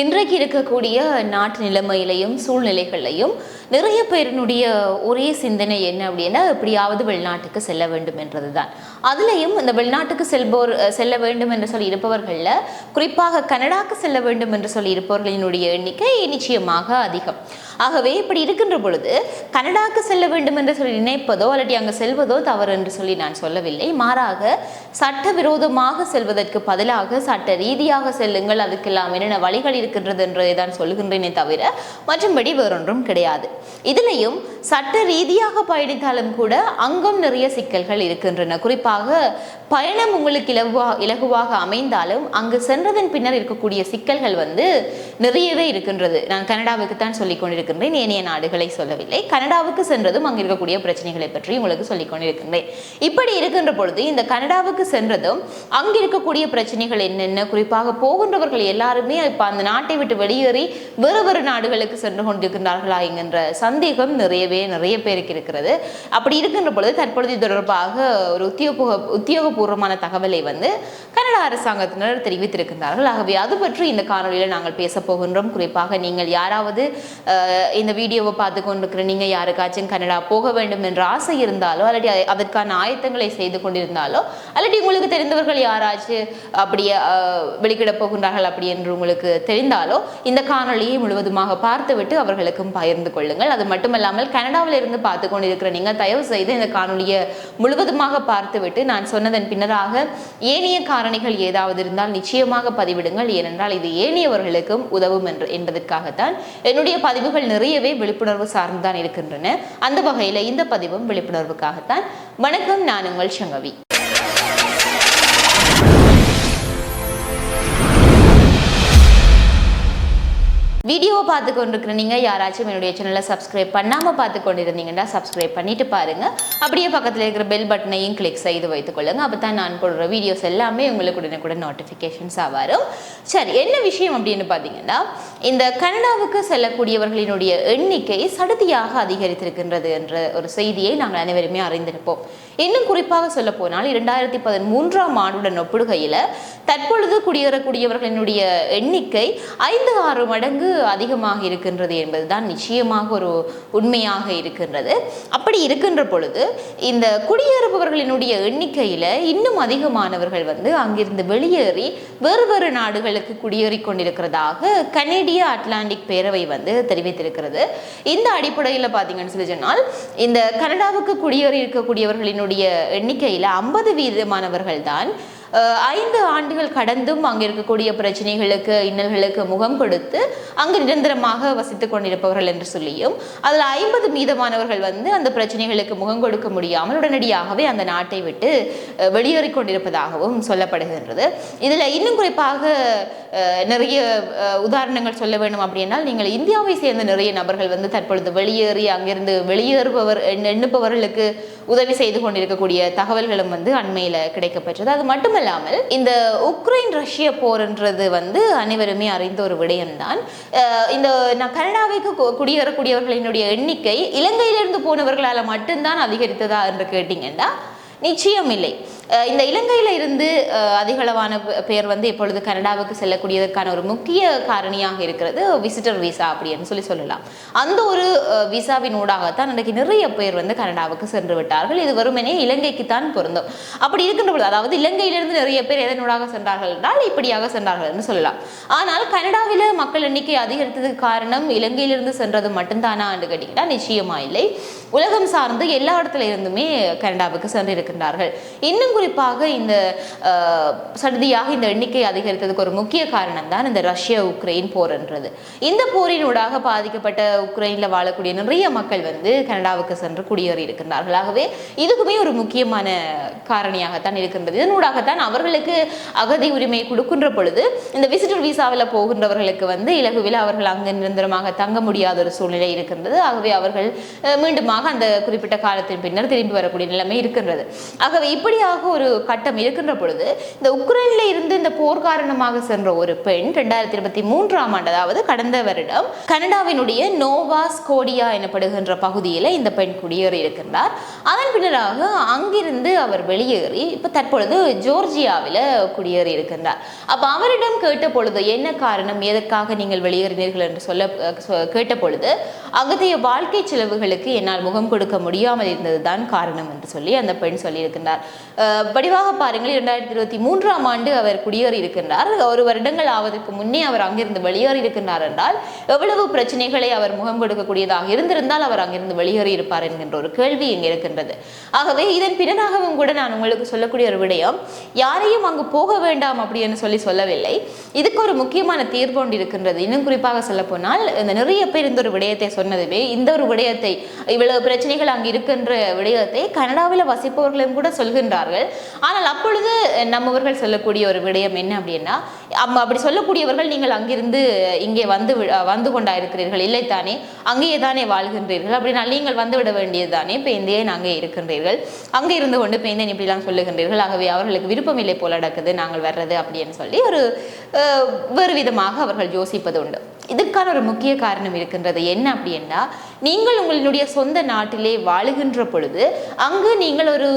இன்றைக்கு இருக்கக்கூடிய நாட்டு நிலைமையிலையும் சூழ்நிலைகளையும் நிறைய பேரினுடைய ஒரே சிந்தனை என்ன அப்படின்னா எப்படியாவது வெளிநாட்டுக்கு செல்ல வேண்டும் என்றதுதான். அதுலேயும் இந்த வெளிநாட்டுக்கு செல்போர் செல்ல வேண்டும் என்று சொல்லி இருப்பவர்களில் குறிப்பாக கனடாக்கு செல்ல வேண்டும் என்று சொல்லி இருப்பவர்களினுடைய எண்ணிக்கை நிச்சயமாக அதிகம். ஆகவே இப்படி இருக்கின்ற பொழுது கனடாக்கு செல்ல வேண்டும் என்று சொல்லி நினைப்பதோ அல்லது அங்கு செல்வதோ தவறு என்று சொல்லி நான் சொல்லவில்லை. மாறாக சட்டவிரோதமாக செல்வதற்கு பதிலாக சட்ட ரீதியாக செல்லுங்கள் அதுக்கெல்லாம் என்னென்ன வழிகள் இருக்கின்றது என்றதை தான் சொல்லுகின்றேனே தவிர மற்றும்படி வேறொன்றும் கிடையாது. இதுலேயும் சட்ட ரீதியாக பயணித்தாலும் கூட அங்கும் நிறைய சிக்கல்கள் இருக்கின்றன. குறிப்பாக பயணம் உங்களுக்கு இலகுவா இலகுவாக அமைந்தாலும் அங்கு சென்றதன் பின்னர் இருக்கக்கூடிய சிக்கல்கள் வந்து நிறையவே இருக்கின்றது. நான் கனடாவுக்கு தான் சொல்லிக் கொண்டிருக்கின்றேன். ஏனைய நாடுகளை சொல்லவில்லை. கனடாவுக்கு சென்றதும் அங்கே இருக்கக்கூடிய பிரச்சனைகளை பற்றி உங்களுக்கு சொல்லிக் கொண்டிருக்கின்றேன். இப்படி இருக்கின்ற பொழுது இந்த கனடாவுக்கு சென்றதும் அங்கே இருக்கக்கூடிய பிரச்சனைகள் என்னென்ன குறிப்பாக போகின்றவர்கள் எல்லாருமே இப்போ அந்த நாட்டை விட்டு வெளியேறி வேறு வேறு நாடுகளுக்கு சென்று கொண்டிருக்கின்றார்களா என்கின்ற சந்தேகம் நிறையவே நிறைய பேருக்கு இருக்கிறது. அப்படி இருக்கின்ற பொழுது தற்பொழுது தொடர்பாக ஒரு உத்தியோக உத்தியோகபூர்வமான தகவலை வந்து கனடா அரசாங்கத்தினர் தெரிவித்திருக்கின்றார்கள். ஆகவே அது பற்றி இந்த காணொலியில் நாங்கள் பேச போகின்றோம். குறிப்பாக நீங்கள் யாராவது இந்த வீடியோவை பார்த்து கொண்டிருக்கிற நீங்கள் யாருக்காச்சும் கனடா போக வேண்டும் என்ற ஆசை இருந்தாலோ அல்லாட்டி அதற்கான ஆயத்தங்களை செய்து கொண்டிருந்தாலோ அல்லாட்டி உங்களுக்கு தெரிந்தவர்கள் யாராச்சும் அப்படியே வெளிக்கிட போகின்றார்கள் அப்படி என்று உங்களுக்கு தெரிந்தாலோ இந்த காணொளியை முழுவதுமாக பார்த்துவிட்டு அவர்களுக்கும் பகிர்ந்து கொள்ளுங்கள். அது மட்டுமல்லாமல் கனடாவில் இருந்து பார்த்து கொண்டிருக்கிற நீங்கள் தயவு செய்து இந்த காணொலியை முழுவதுமாக பார்த்துவிட்டு நான் சொன்னதன் பின்னராக ஏனைய காரணிகள் ஏதாவது இருந்தால் நிச்சயமாக பதிவிடுங்கள். ஏனென்றால் இது ஏனையவர்களுக்கும் உதவும் என்று என்பதற்காகத்தான் என்னுடைய பதிவுகள் நிறையவே விழிப்புணர்வு சார்ந்துதான் இருக்கின்றன. அந்த வகையில் இந்த பதிவும் விழிப்புணர்வுக்காகத்தான். வணக்கம் நான் உங்கள் சங்கவி. வீடியோவை பார்த்து கொண்டிருக்கிற நீங்கள் யாராச்சும் என்னுடைய சேனலை சப்ஸ்கிரைப் பண்ணாமல் பார்த்து கொண்டிருந்தீங்கன்னா சப்ஸ்கிரைப் பண்ணிட்டு பாருங்கள் அப்படியே பக்கத்தில் இருக்கிற பெல் பட்டனையும் கிளிக் செய்து வைத்துக்கொள்ளுங்க அப்போ தான் நான் போடுற வீடியோஸ் எல்லாமே உங்களுக்கு உடனுக்குடன் நோட்டிஃபிகேஷன்ஸாக வரும். சரி என்ன விஷயம் அப்படின்னு பார்த்தீங்கன்னா இந்த கனடாவுக்கு செல்லக்கூடியவர்களினுடைய எண்ணிக்கை சடுதியாக அதிகரித்திருக்கின்றது என்ற ஒரு செய்தியை நாங்கள் அனைவருமே அறிந்திருப்போம். இன்னும் குறிப்பாக சொல்ல போனால் இரண்டாயிரத்தி பதிமூன்றாம் ஆண்டுடன் ஒப்பிடுகையில் தற்பொழுது குடியேறக்கூடியவர்களினுடைய எண்ணிக்கை ஐந்து ஆறு மடங்கு அதிகமாக இருக்கின்றது என்பதுதான் நிச்சயமாக ஒரு உண்மையாக இருக்கின்றது. அப்படி இருக்கின்ற பொழுது இந்த குடியேறுபவர்களினுடைய எண்ணிக்கையில் இன்னும் அதிகமானவர்கள் வந்து அங்கிருந்து வெளியேறி வேறு வேறு நாடுகளுக்கு குடியேறி கொண்டிருக்கிறதாக கனேடிய அட்லாண்டிக் பேரவை வந்து தெரிவித்திருக்கிறது. இந்த அடிப்படையில் பார்த்தீங்கன்னு சொல்லி சொன்னால் இந்த கனடாவுக்கு குடியேறி இருக்கக்கூடியவர்களினுடைய எண்ணிக்கையில் ஐம்பது வீதமானவர்கள் தான் ஐந்து ஆண்டுகள் கடந்தும் அங்கே இருக்கக்கூடிய பிரச்சனைகளுக்கு இன்னல்களுக்கு முகம் கொடுத்து அங்கு நிரந்தரமாக வசித்துக் கொண்டிருப்பவர்கள் என்று சொல்லியும் அதில் ஐம்பது மீதமானவர்கள் வந்து அந்த பிரச்சனைகளுக்கு முகம் கொடுக்க முடியாமல் உடனடியாகவே அந்த நாட்டை விட்டு வெளியேறி கொண்டிருப்பதாகவும் சொல்லப்படுகின்றது. இதில் இன்னும் குறிப்பாக நிறைய உதாரணங்கள் சொல்ல வேண்டும் அப்படின்னால் நீங்கள் இந்தியாவை சேர்ந்த நிறைய நபர்கள் வந்து தற்பொழுது வெளியேறி அங்கிருந்து வெளியேறுபவர் எண்ண- எண்ணுபவர்களுக்கு உதவி செய்து கொண்டிருக்கக்கூடிய தகவல்களும் வந்து அண்மையில் கிடைக்கப்பெற்றது. அது மட்டும் மட்டுமல்லாமல் இந்த உக்ரைன் ரஷ்ய போர்ன்றது வந்து அனைவருமே அறிந்த ஒரு விடயம்தான். இந்த நான் கனடாவுக்கு குடியேறக்கூடியவர்களினுடைய எண்ணிக்கை இலங்கையிலிருந்து போனவர்களால் மட்டும்தான் அதிகரித்ததா என்று கேட்டீங்கன்னா நிச்சயம் இல்லை இந்த இலங்கையில இருந்து அதிகளவான பேர் வந்து எப்பொழுது கனடாவுக்கு செல்லக்கூடியதற்கான ஒரு முக்கிய காரணியாக இருக்கிறது விசிட்டர் விசா அப்படின்னு சொல்லி சொல்லலாம். அந்த ஒரு விசாவின் ஊடாகத்தான் இன்றைக்கு நிறைய பேர் வந்து கனடாவுக்கு சென்று விட்டார்கள். இது வெறுமனே இலங்கைக்கு தான் பொருந்தும். அப்படி இருக்கின்ற பொழுது அதாவது இலங்கையிலிருந்து நிறைய பேர் எதனூடாக சென்றார்கள் என்றால் இப்படியாக சென்றார்கள் என்று சொல்லலாம். ஆனால் கனடாவில் மக்கள் எண்ணிக்கை அதிகரித்ததுக்கு காரணம் இலங்கையிலிருந்து சென்றது மட்டும்தானா என்று கேட்டீங்கன்னா நிச்சயமா இல்லை. உலகம் சார்ந்து எல்லா இடத்துல இருந்துமே கனடாவுக்கு சென்றிருக்கின்றார்கள். இன்னும் குறிப்பாக இந்த சடுதியாக இந்த எண்ணிக்கை அதிகரித்ததுக்கு ஒரு முக்கிய காரணம் தான் இந்த ரஷ்ய உக்ரைன் போர்ன்றது இந்த போரினூடாக பாதிக்கப்பட்ட உக்ரைனில் வாழக்கூடிய நிறைய மக்கள் வந்து கனடாவுக்கு சென்று குடியேறி இருக்கின்றார்கள் ஆகவே இதுக்குமே ஒரு முக்கியமான காரணியாகத்தான் இருக்கின்றது. இதனூடாகத்தான் அவர்களுக்கு அகதி உரிமை கொடுக்கின்ற பொழுது இந்த விசிட்டர் விசாவில் போகின்றவர்களுக்கு வந்து இலகுவில் அவர்கள் அங்கு நிரந்தரமாக தங்க முடியாத ஒரு சூழ்நிலை இருக்கின்றது. ஆகவே அவர்கள் மீண்டும் மீண்டுமாக அந்த குறிப்பிட்ட காலத்தின் பின்னர் திரும்பி வரக்கூடிய நிலைமை இருக்கின்றது. ஆகவே இப்படியாக ஒரு கட்டம் இருக்கின்ற பொழுது இந்த உக்ரைனில் இருந்து இந்த போர் காரணமாக சென்ற ஒரு பெண் ரெண்டாயிரத்தி இருபத்தி மூன்றாம் ஆண்டு அதாவது கடந்த வருடம் கனடாவினுடைய நோவா ஸ்கோடியா எனப்படுகின்ற பகுதியில் இந்த பெண் குடியேறி இருக்கின்றார். அதன் பின்னராக அங்கிருந்து அவர் வெளியேறி இப்போ தற்பொழுது ஜோர்ஜியாவில் குடியேறி இருக்கின்றார். அப்போ அவரிடம் கேட்ட பொழுது என்ன காரணம் எதற்காக நீங்கள் வெளியேறினீர்கள் என்று சொல்ல கேட்ட பொழுது அகத்தைய வாழ்க்கை செலவுகளுக்கு என்னால் முகம் கொடுக்க முடியாமல் இருந்ததுதான் காரணம் என்று சொல்லி அந்த பெண் சொல்லியிருக்கின்றார். படிவாக பாருங்கள் இரண்டாயிரத்தி இருபத்தி மூன்றாம் ஆண்டு அவர் குடியேறி இருக்கின்றார் ஒரு வருடங்கள் ஆவதற்கு முன்னே அவர் அங்கிருந்து வெளியேறி இருக்கின்றார் என்றால் எவ்வளவு பிரச்சனைகளை அவர் முகம் கொடுக்கக்கூடியதாக இருந்திருந்தால் அவர் அங்கிருந்து வெளியேறி இருப்பார் என்கின்ற ஒரு கேள்வி இங்கே இருக்கின்றது. ஆகவே இதன் பின்னராகவும் கூட நான் உங்களுக்கு சொல்லக்கூடிய ஒரு விடயம் யாரையும் அங்கு போக வேண்டாம் அப்படின்னு சொல்லி சொல்லவில்லை. இதுக்கு ஒரு முக்கியமான தீர்வு ஒன்று இருக்கின்றது. இன்னும் குறிப்பாக சொல்ல போனால் இந்த நிறைய பேர் இந்த ஒரு விடயத்தை சொன்னதுமே இந்த ஒரு விடயத்தை இவ்வளவு பிரச்சனைகள் அங்கு இருக்கின்ற விடயத்தை கனடாவில் வசிப்பவர்களும் கூட சொல்கின்றார்கள். ஆனால் அப்பொழுது நம்மவர்கள் சொல்லக்கூடிய ஒரு விடயம் என்ன அப்படின்னா அம் அப்படி சொல்லக்கூடியவர்கள் நீங்கள் அங்கிருந்து இங்கே வந்து வி- வந்து கொண்டாயிருக்கிறீர்கள். இல்லை தானே அங்கேயே தானே வாழ்கின்றீர்கள். அப்படின்னா நீங்கள் வந்து விட வேண்டியது தானே இப்போ இந்தியே அங்கே இருக்கின்றீர்கள். அங்கே இருந்து கொண்டு இப்போ இந்த இப்படிலாம் சொல்லுகின்றீர்கள். ஆகவே அவர்களுக்கு விருப்பம் இல்லை போல நடக்குது நாங்கள் வர்றது அப்படின்னு சொல்லி ஒரு வேறு விதமாக அவர்கள் யோசிப்பது உண்டு இதுக்கான ஒரு முக்கிய காரணம் இருக்கின்றது என்ன அப்படின்னா நீங்கள் உங்களுடைய சொந்த நாட்டிலே வாழுகின்ற பொழுது அங்கு நீங்கள் ஒரு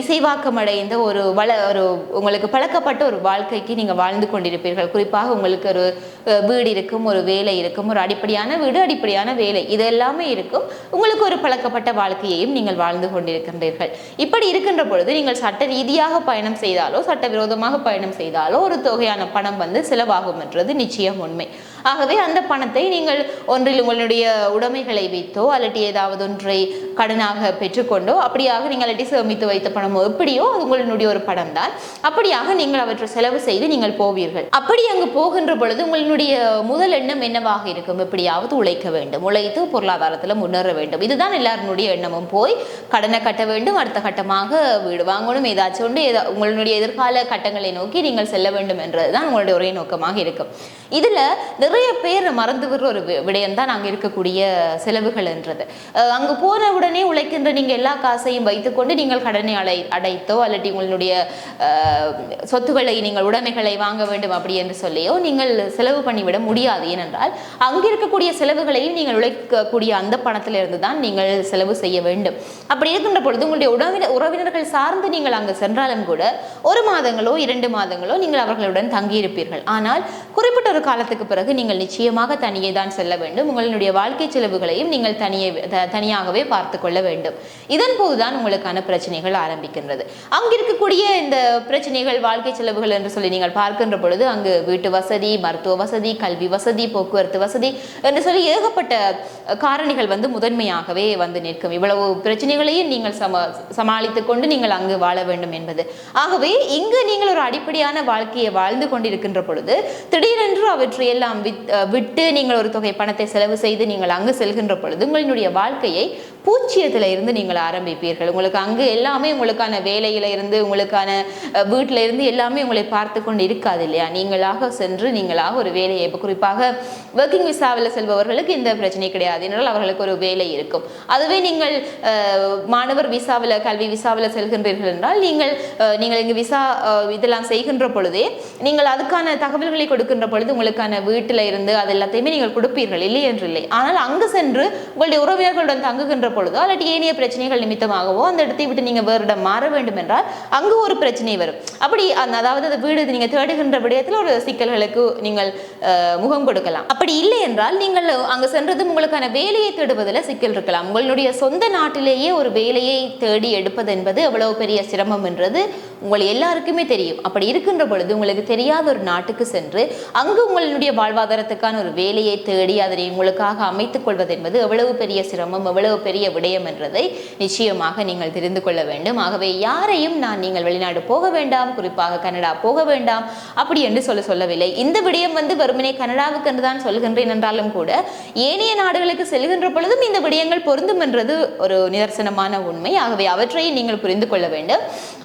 இசைவாக்கம் அடைந்த ஒரு வள ஒரு உங்களுக்கு பழக்கப்பட்ட ஒரு வாழ்க்கைக்கு நீங்கள் வாழ்ந்து கொண்டிருப்பீர்கள். குறிப்பாக உங்களுக்கு ஒரு வீடு இருக்கும் ஒரு வேலை இருக்கும் ஒரு அடிப்படையான வீடு அடிப்படையான வேலை இது எல்லாமே இருக்கும். உங்களுக்கு ஒரு பழக்கப்பட்ட வாழ்க்கையையும் நீங்கள் வாழ்ந்து கொண்டிருக்கின்றீர்கள். இப்படி இருக்கின்ற பொழுது நீங்கள் சட்ட ரீதியாக பயணம் செய்தாலோ சட்டவிரோதமாக பயணம் செய்தாலோ ஒரு தொகையான பணம் வந்து செலவாகும் என்றது நிச்சயம் உண்மை. ஆகவே அந்த பணத்தை நீங்கள் ஒன்றில் உங்களுடைய உடைமைகளை வைத்தோ அல்லட்டி ஏதாவது ஒன்றை கடனாக பெற்றுக்கொண்டோ அப்படியாக நீங்கள் அல்லட்டி சேமித்து வைத்த பணமோ எப்படியோ அது உங்களுடைய ஒரு பணம் தான் அப்படியாக நீங்கள் அவற்றை செலவு செய்து நீங்கள் போவீர்கள். அப்படி அங்கு போகின்ற பொழுது உங்களுடைய முதல் எண்ணம் என்னவாக இருக்கும்? எப்படியாவது உழைக்க வேண்டும் உழைத்து பொருளாதாரத்தில் முன்னேற வேண்டும். இதுதான் எல்லாருடைய எண்ணமும். போய் கடனை கட்ட வேண்டும் அடுத்த கட்டமாக வீடு வாங்கணும் ஏதாச்சும் ஒன்று ஏதா உங்களுடைய எதிர்கால கட்டங்களை நோக்கி நீங்கள் செல்ல வேண்டும் என்றதுதான் உங்களுடைய ஒரே நோக்கமாக இருக்கும். இதில் நிறைய பேர் மறந்து விடுற ஒரு வி- விடயம் தான் நாங்கள் இருக்கக்கூடிய செலவுகள் என்றது அங்கு போன உடனே உழைக்கின்ற நீங்கள் எல்லா காசையும் வைத்துக்கொண்டு நீங்கள் கடனை அடை அடைத்தோ அல்லது உங்களுடைய சொத்துக்களை நீங்கள் உடைமைகளை வாங்க வேண்டும் அப்படி என்று சொல்லியோ நீங்கள் செலவு பண்ணிவிட முடியாது. ஏனென்றால் அங்கு இருக்கக்கூடிய செலவுகளையும் நீங்கள் உழைக்கக்கூடிய அந்த பணத்திலிருந்து தான் நீங்கள் செலவு செய்ய வேண்டும். அப்படி இருக்கின்ற பொழுது உங்களுடைய உறவினர் உறவினர்கள் சார்ந்து நீங்கள் அங்கு சென்றாலும் கூட ஒரு மாதங்களோ இரண்டு மாதங்களோ நீங்கள் அவர்களுடன் தங்கியிருப்பீர்கள். ஆனால் குறிப்பிட்ட ஒரு காலத்துக்கு பிறகு நீங்கள் நீங்கள் நிச்சயமாக தனியே தான் செல்ல வேண்டும். உங்களுடைய வாழ்க்கை செலவுகளையும் நீங்கள் தனியே தனியாகவே பார்த்து கொள்ள வேண்டும். இதன் போதுதான் உங்களுக்கான பிரச்சனைகள் ஆரம்பிக்கின்றது. அங்கு இருக்கக்கூடிய இந்த பிரச்சனைகள் வாழ்க்கை செலவுகள் என்று சொல்லி நீங்கள் பார்க்கின்ற பொழுது அங்கு வீட்டு வசதி மருத்துவ வசதி கல்வி வசதி போக்குவரத்து வசதி என்று சொல்லி ஏகப்பட்ட காரணிகள் வந்து முதன்மையாகவே வந்து நிற்கும். இவ்வளவு பிரச்சனைகளையும் நீங்கள் சம சமாளித்துக் கொண்டு நீங்கள் அங்கு வாழ வேண்டும் என்பது. ஆகவே இங்கு நீங்கள் ஒரு அடிப்படையான வாழ்க்கையை வாழ்ந்து கொண்டிருக்கின்ற பொழுது திடீரென்று அவற்றை எல்லாம் விட்டு நீங்கள் ஒரு தொகை பணத்தை செலவு செய்து நீங்கள் அங்கு செல்கின்ற பொழுது உங்களுடைய வாழ்க்கையை பூச்சியத்தில் இருந்து நீங்கள் ஆரம்பிப்பீர்கள். உங்களுக்கு அங்கு எல்லாமே உங்களுக்கான வேலையில இருந்து உங்களுக்கான வீட்டில இருந்து எல்லாமே உங்களை பார்த்து கொண்டு இருக்காது இல்லையா? நீங்களாக சென்று நீங்களாக ஒரு வேலையை குறிப்பாக ஒர்க்கிங் விசாவில் செல்பவர்களுக்கு இந்த பிரச்சனை கிடையாது. என்றால் அவர்களுக்கு ஒரு வேலை இருக்கும். அதுவே நீங்கள் மாணவர் விசாவில் கல்வி விசாவில் செல்கின்றீர்கள் என்றால் நீங்கள் நீங்கள் இங்கு விசா இதெல்லாம் செய்கின்ற பொழுதே நீங்கள் அதுக்கான தகவல்களை கொடுக்கின்ற பொழுது உங்களுக்கான வீட்டில் இருந்து அது எல்லாத்தையுமே நீங்கள் கொடுப்பீர்கள். இல்லை என்று இல்லை. ஆனால் அங்கு சென்று உங்களுடைய உறவினர்களுடன் தங்குகின்ற பொழுதோ அல்லது ஏனைய பிரச்சனைகள் நிமித்தமாகவோ அந்த இடத்தை விட்டு நீங்கள் வேறு இடம் மாற வேண்டும் என்றால் அங்கு ஒரு பிரச்சனை வரும். அப்படி அந்த அதாவது அந்த வீடு நீங்கள் தேடுகின்ற விடயத்தில் ஒரு சிக்கல்களுக்கு நீங்கள் முகம் கொடுக்கலாம். அப்படி இல்லை என்றால் நீங்கள் அங்கு சென்றதும் உங்களுக்கான வேலையை தேடுவதில் சிக்கல் இருக்கலாம். உங்களுடைய சொந்த நாட்டிலேயே ஒரு வேலையை தேடி எடுப்பது என்பது எவ்வளவு பெரிய சிரமம் என்றது உங்கள் எல்லாருக்குமே தெரியும். அப்படி இருக்கின்ற பொழுது உங்களுக்கு தெரியாத ஒரு நாட்டுக்கு சென்று அங்கு உங்களுடைய வாழ்வாதாரத்துக்கான ஒரு வேலையை தேடி அதனை உங்களுக்காக அமைத்துக் கொள்வது என்பது எவ்வளவு பெரிய சிரமம் எவ்வளவு பெரிய விடயம் என்றதை நிச்சயமாக நீங்கள் தெரிந்து கொள்ள வேண்டும். ஆகவே யாரையும் நான் நீங்கள் வெளிநாடு போக வேண்டாம் குறிப்பாக கனடா போக வேண்டாம் அப்படி என்று சொல்ல சொல்லவில்லை. இந்த விடயம் வந்து வெறுமனே கனடாவுக்கு என்று தான் சொல்கின்றேன் என்றாலும் கூட ஏனைய நாடுகளுக்கு செல்கின்ற பொழுதும் இந்த விடயங்கள் பொருந்தும் என்றது ஒரு நிதர்சனமான உண்மை. ஆகவே அவற்றையும் நீங்கள் புரிந்து கொள்ள வேண்டும்.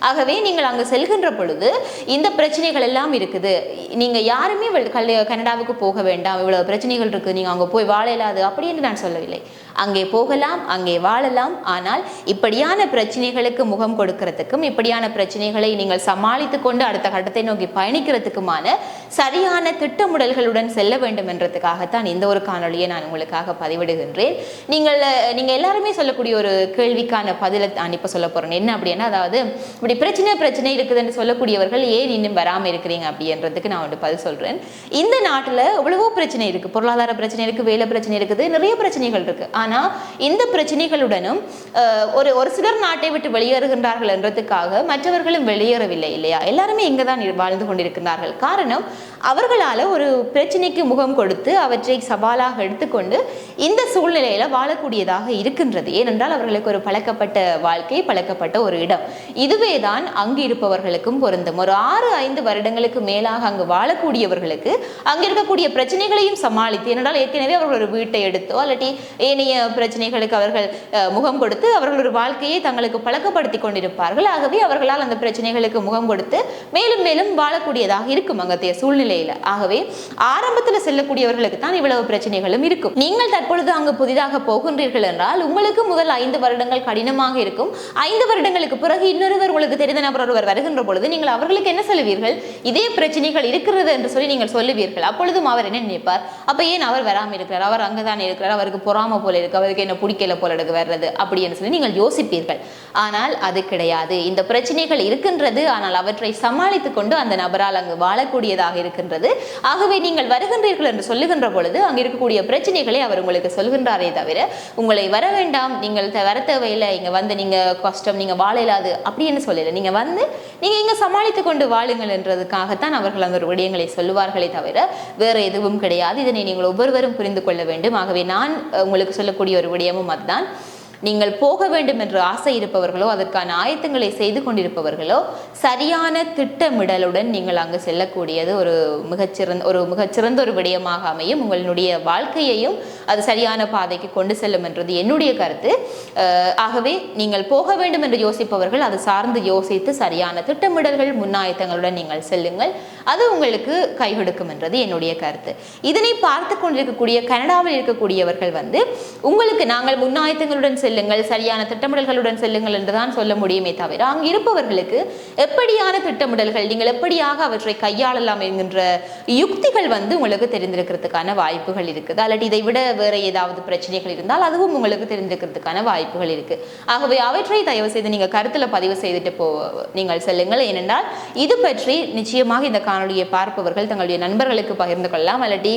ஆகவே நீங்கள் நீங்கள் அங்கு செல்கின்ற பொழுது இந்த பிரச்சனைகள் எல்லாம் இருக்குது. நீங்க யாருமே கல் கனடாவுக்கு போக வேண்டாம். இவ்வளவு பிரச்சனைகள் இருக்கு. நீங்க அங்க போய் வாழ இயலாது. அப்படி என்று நான் சொல்லவில்லை. அங்கே போகலாம் அங்கே வாழலாம். ஆனால் இப்படியான பிரச்சனைகளுக்கு முகம் கொடுக்கிறதுக்கும் இப்படியான பிரச்சனைகளை நீங்கள் சமாளித்து கொண்டு அடுத்த கட்டத்தை நோக்கி பயணிக்கிறதுக்குமான சரியான திட்டமிடல்களுடன் செல்ல வேண்டும் என்றதுக்காகத்தான் இந்த ஒரு காணொளியை நான் உங்களுக்காக பதிவிடுகின்றேன். நீங்கள் நீங்கள் எல்லாருமே சொல்லக்கூடிய ஒரு கேள்விக்கான பதிலை நான் சொல்ல போகிறேன் என்ன அப்படின்னா அதாவது இப்படி பிரச்சனை பிரச்சனை இருக்குதுன்னு சொல்லக்கூடியவர்கள் ஏன் இன்னும் வராமல் இருக்கிறீங்க அப்படின்றதுக்கு நான் வந்து பதில் சொல்கிறேன் இந்த நாட்டில் எவ்வளவோ பிரச்சனை இருக்குது பொருளாதார பிரச்சனை இருக்குது வேலை பிரச்சனை இருக்குது நிறைய பிரச்சனைகள் இருக்குது ஆனால் ஆனால் இந்த பிரச்சனைகளுடனும் ஒரு ஒரு சிலர் நாட்டை விட்டு வெளியேறுகின்றார்கள் என்றதுக்காக மற்றவர்களும் வெளியேறவில்லை இல்லையா? எல்லாருமே இங்கே தான் வாழ்ந்து கொண்டிருக்கிறார்கள் காரணம் அவர்களால் ஒரு பிரச்சனைக்கு முகம் கொடுத்து அவற்றை சவாலாக எடுத்துக்கொண்டு இந்த சூழ்நிலையில் வாழக்கூடியதாக இருக்கின்றது. ஏனென்றால் அவர்களுக்கு ஒரு பழக்கப்பட்ட வாழ்க்கை பழக்கப்பட்ட ஒரு இடம். இதுவே தான் அங்கு இருப்பவர்களுக்கும் பொருந்தும். ஒரு ஆறு ஐந்து வருடங்களுக்கு மேலாக அங்கு வாழக்கூடியவர்களுக்கு அங்கே இருக்கக்கூடிய பிரச்சனைகளையும் சமாளித்து ஏனென்றால் ஏற்கனவே அவர்கள் ஒரு வீட்டை எடுத்தோ அல்லாட்டி ஏனைய பிரச்சனைகளுக்கு அவர்கள் முகம் கொடுத்து அவர்கள் ஒரு வாழ்க்கையை தங்களுக்கு பழக்கப்படுத்தி கொண்டிருப்பார்கள். ஆகவே அவர்களால் அந்த பிரச்சனைகளுக்கு முகம் கொடுத்து மேலும் மேலும் வாழக்கூடியதாக இருக்கும் அங்கத்தைய சூழ்நிலையில. ஆகவே ஆரம்பத்தில் செல்லக்கூடியவர்களுக்கு தான் இவ்வளவு பிரச்சனைகளும் இருக்கும். நீங்கள் தற்பொழுது அங்கு புதிதாக போகின்றீர்கள் என்றால் உங்களுக்கு முதல் ஐந்து வருடங்கள் கடினமாக இருக்கும். ஐந்து வருடங்களுக்கு பிறகு இன்னொருவர் உங்களுக்கு தெரிந்த நபர் ஒருவர் வருகின்ற பொழுது நீங்கள் அவர்களுக்கு என்ன சொல்லுவீர்கள்? இதே பிரச்சனைகள் இருக்கிறது என்று சொல்லி நீங்கள் சொல்லுவீர்கள். அப்பொழுதும் அவர் என்ன நினைப்பார்? அப்ப ஏன் அவர் வராமல் இருக்கிறார்? அவர் அங்கதான் இருக்கிறார். அவருக்கு பொறாம போல இருக்கு அவருக்கு என்ன பிடிக்கல போல இருக்கு வர்றது அப்படின்னு சொல்லி நீங்கள் யோசிப்பீர்கள். ஆனால் அது கிடையாது. இந்த பிரச்சனைகள் இருக்கின்றது. ஆனால் அவற்றை சமாளித்துக் கொண்டு அந்த நபரால் அங்கு வாழக்கூடியதாக இருக்கின்றது. ஆகவே நீங்கள் வருகின்றீர்கள் என்று சொல்லுகின்ற பொழுது அங்கு இருக்கக்கூடிய பிரச்சனைகளை அவர் உங்களுக்கு சொல்கின்றாரே தவிர உங்களை வர வேண்டாம். நீங்கள் வர தேவையில்லை. இங்க வந்து நீங்க கஷ்டம் நீங்க வாழ அப்படின்னு சொல்லல. நீங்க வந்து நீங்க இங்க சமாளித்துக் கொண்டு வாழுங்கள் என்றதுக்காகத்தான் அவர்கள் அந்த விடயங்களை சொல்லுவார்களே தவிர வேற எதுவும் கிடையாது. இதனை நீங்கள் ஒவ்வொருவரும் புரிந்து கொள்ள வேண்டும். ஆகவே நான் உங்களுக்கு சொல்ல சொல்லக்கூடிய ஒரு விடயமும் அதுதான். நீங்கள் போக வேண்டும் என்று ஆசை இருப்பவர்களோ அதற்கான ஆயத்தங்களை செய்து கொண்டிருப்பவர்களோ சரியான திட்டமிடலுடன் நீங்கள் அங்கு செல்லக்கூடியது ஒரு மிகச்சிறந்த ஒரு மிகச்சிறந்த ஒரு விடயமாக அமையும். உங்களுடைய வாழ்க்கையையும் அது சரியான பாதைக்கு கொண்டு செல்லும் என்றது என்னுடைய கருத்து. ஆகவே நீங்கள் போக வேண்டும் என்று யோசிப்பவர்கள் அது சார்ந்து யோசித்து சரியான திட்டமிடல்கள் முன்னாயத்தங்களுடன் நீங்கள் செல்லுங்கள். அது உங்களுக்கு கை கொடுக்கும் என்றது என்னுடைய கருத்து. இதனை பார்த்து கொண்டிருக்கக்கூடிய கனடாவில் இருக்கக்கூடியவர்கள் வந்து உங்களுக்கு நாங்கள் முன்னாயத்தங்களுடன் செல்லுங்கள் சரியான திட்டமிடல்களுடன் செல்லுங்கள் என்றுதான் சொல்ல முடியுமே தவிர அங்கு இருப்பவர்களுக்கு எப்படியான திட்டமிடல்கள் நீங்கள் எப்படியாக அவற்றை கையாளலாம் என்கின்ற யுக்திகள் வந்து உங்களுக்கு தெரிந்திருக்கிறதுக்கான வாய்ப்புகள் இருக்குது. அல்லாட்டி இதை விட வேற ஏதாவது பிரச்சனைகள் இருந்தால் அதுவும் உங்களுக்கு தெரிந்திருக்கிறதுக்கான வாய்ப்புகள் இருக்கு. ஆகவே அவற்றை தயவு செய்து நீங்க கருத்துல பதிவு செய்துட்டு போ நீங்கள் செல்லுங்கள். ஏனென்றால் இது பற்றி நிச்சயமாக இந்த காணொளியை பார்ப்பவர்கள் தங்களுடைய நண்பர்களுக்கு பகிர்ந்து கொள்ளலாம். அல்லாட்டி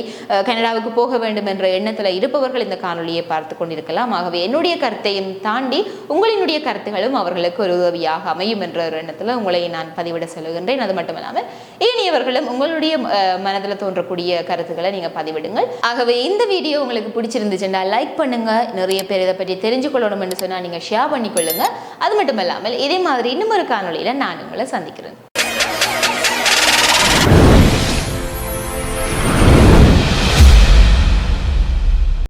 கனடாவுக்கு போக வேண்டும் என்ற எண்ணத்தில் இருப்பவர்கள் இந்த காணொலியை பார்த்து கொண்டிருக்கலாம். ஆகவே என்னுடைய கருத்தையும் தாண்டி உங்களினுடைய கருத்துகளும் அவர்களுக்கு ஒரு உதவியாக அமையும் என்ற ஒரு எண்ணத்தில் உங்களை நான் பதிவிட சொல்லுகின்றேன். அது மட்டும் இல்லாமல் இனியவர்களும் உங்களுடைய மனதில் தோன்றக்கூடிய கருத்துக்களை நீங்கள் பதிவிடுங்கள். ஆகவே இந்த வீடியோ உங்களுக்கு பிடிச்சிருந்துச்சுன்னா லைக் பண்ணுங்க. நிறைய பேர் இதை பற்றி தெரிஞ்சு கொள்ளணும் என்று சொன்னால் நீங்க ஷேர் பண்ணிக்கொள்ளுங்க. அது மட்டும் இல்லாமல் இதே மாதிரி இன்னும் ஒரு காணொளியில நான் உங்களை சந்திக்கிறேன்.